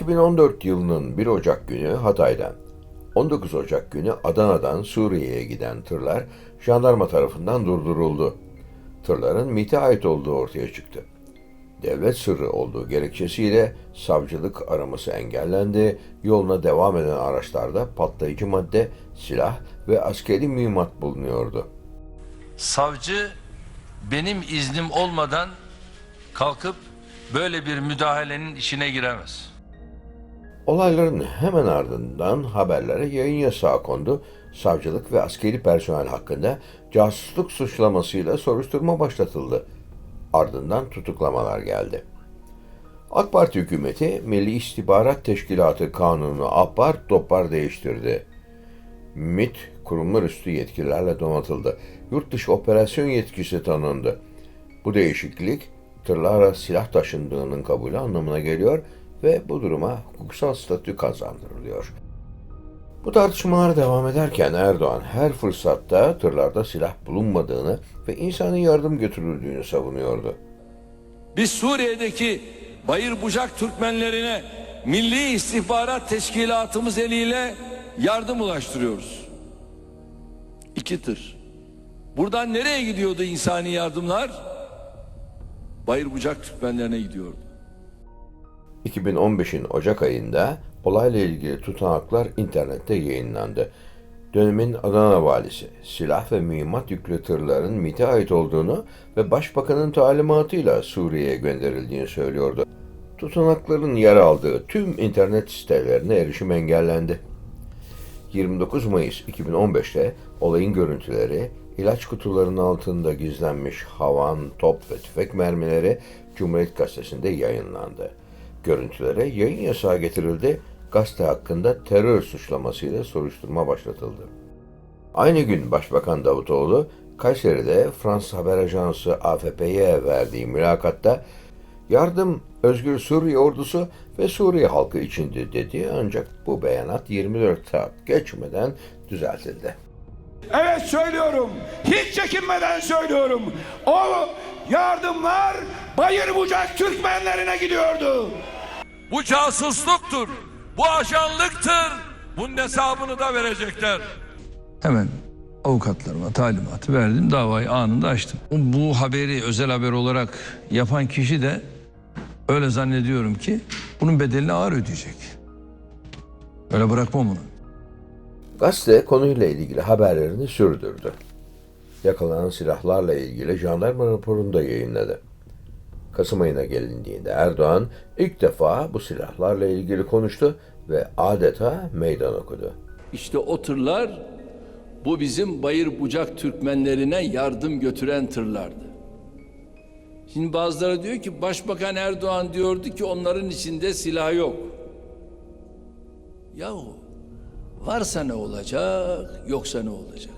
2014 yılının 1 Ocak günü Hatay'dan, 19 Ocak günü Adana'dan Suriye'ye giden tırlar jandarma tarafından durduruldu. Tırların MİT'e ait olduğu ortaya çıktı. Devlet sırrı olduğu gerekçesiyle savcılık araması engellendi. Yoluna devam eden araçlarda patlayıcı madde, silah ve askeri mühimmat bulunuyordu. savcı benim iznim olmadan kalkıp böyle bir müdahalenin işine giremez. Olayların hemen ardından haberlere yayın yasağı kondu. Savcılık ve askeri personel hakkında casusluk suçlamasıyla soruşturma başlatıldı. Ardından tutuklamalar geldi. AK Parti hükümeti Milli İstihbarat Teşkilatı Kanunu apar topar değiştirdi. MIT kurumlar üstü yetkilerle donatıldı. Yurt dışı operasyon yetkisi tanındı. Bu değişiklik tırlara silah taşındığının kabulü anlamına geliyor bu duruma hukuksal statü kazandırılıyor. Bu tartışmalar devam ederken Erdoğan her fırsatta tırlarda silah bulunmadığını ve insani yardım götürüldüğünü savunuyordu. Biz Suriye'deki Bayır Bucak Türkmenlerine Milli İstihbarat Teşkilatımız eliyle yardım ulaştırıyoruz. İki tır. Buradan nereye gidiyordu insani yardımlar? Bayır Bucak Türkmenlerine gidiyordu. 2015'in Ocak ayında olayla ilgili tutanaklar internette yayınlandı. Dönemin Adana valisi silah ve mühimmat yüklü tırların MİT'e ait olduğunu ve başbakanın talimatıyla Suriye'ye gönderildiğini söylüyordu. Tutanakların yer aldığı tüm internet sitelerine erişim engellendi. 29 Mayıs 2015'te olayın görüntüleri, ilaç kutularının altında gizlenmiş havan, top ve tüfek mermileri Cumhuriyet Gazetesi'nde yayınlandı. Görüntülere yayın yasağı getirildi, gazete hakkında terör suçlamasıyla soruşturma başlatıldı. Aynı gün Başbakan Davutoğlu, Kayseri'de Fransız haber ajansı AFP'ye verdiği mülakatta yardım Özgür Suriye ordusu ve Suriye halkı içindi dedi ancak bu beyanat 24 saat geçmeden düzeltildi. Evet söylüyorum. Hiç çekinmeden söylüyorum. O yardımlar Bayır Bucak Türkmenlerine gidiyordu. Bu casusluktur. Bu ajanlıktır. Bunun hesabını da verecekler. Hemen avukatlarıma talimatı verdim. Davayı anında açtım. Bu haberi özel haber olarak yapan kişi de öyle zannediyorum ki bunun bedelini ağır ödeyecek. Öyle bırakmam onu. Gazete konuyla ilgili haberlerini sürdürdü. Yakalanan silahlarla ilgili jandarma raporunu da yayınladı. Kasım ayına gelindiğinde Erdoğan ilk defa bu silahlarla ilgili konuştu ve adeta meydan okudu. İşte o tırlar bu bizim Bayır Bucak Türkmenlerine yardım götüren tırlardı. Şimdi bazıları diyor ki Başbakan Erdoğan diyordu ki onların içinde silah yok. Yahu varsa ne olacak yoksa ne olacak?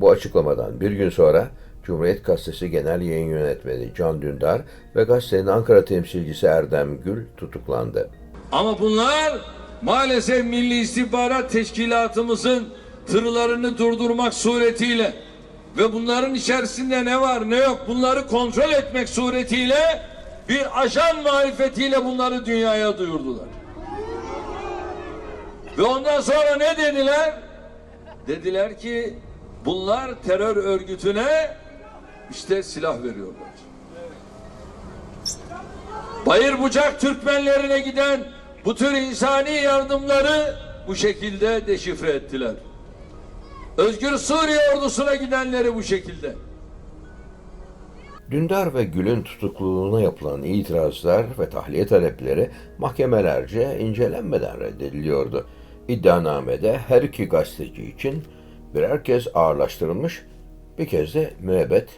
Bu açıklamadan bir gün sonra Cumhuriyet Gazetesi Genel Yayın Yönetmeni Can Dündar ve gazetenin Ankara temsilcisi Erdem Gül tutuklandı. Ama bunlar maalesef Milli İstihbarat Teşkilatımızın tırlarını durdurmak suretiyle ve bunların içerisinde ne var ne yok bunları kontrol etmek suretiyle bir ajan marifetiyle bunları dünyaya duyurdular. Ve ondan sonra ne dediler? Dediler ki bunlar terör örgütüne işte silah veriyorlar. Bayır bucak Türkmenlerine giden bu tür insani yardımları bu şekilde deşifre ettiler. Özgür Suriye ordusuna gidenleri bu şekilde. Dündar ve Gül'ün tutukluluğuna yapılan itirazlar ve tahliye talepleri mahkemelerce incelenmeden reddediliyordu. İddianamede her iki gazeteci için birer kez ağırlaştırılmış, bir kez de müebbet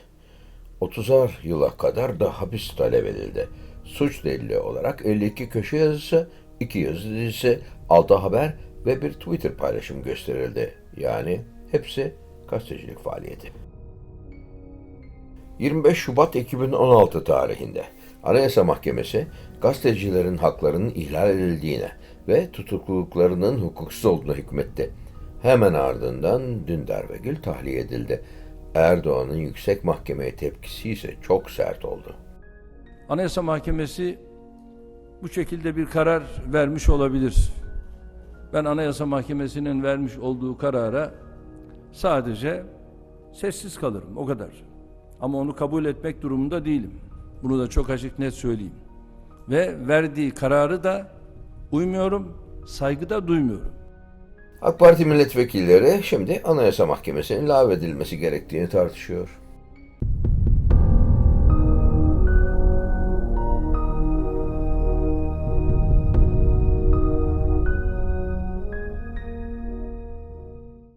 30'ar yıla kadar da hapis talep edildi. Suç delili olarak 52 köşe yazısı, 2 yazı dizisi, 6 haber ve bir Twitter paylaşım gösterildi. Yani hepsi gazetecilik faaliyeti. 25 Şubat 2016 tarihinde Anayasa Mahkemesi gazetecilerin haklarının ihlal edildiğine ve tutukluluklarının hukuksuz olduğuna hükmetti. Hemen ardından Dündar ve Gül tahliye edildi. Erdoğan'ın yüksek mahkemeye tepkisi ise çok sert oldu. Anayasa Mahkemesi bu şekilde bir karar vermiş olabilir. Ben Anayasa Mahkemesi'nin vermiş olduğu karara sadece sessiz kalırım o kadar. Ama onu kabul etmek durumunda değilim. Bunu da çok açık net söyleyeyim. Ve verdiği kararı da uymuyorum, saygıda duymuyorum. AK Parti milletvekilleri şimdi Anayasa Mahkemesi'nin lağvedilmesi gerektiğini tartışıyor.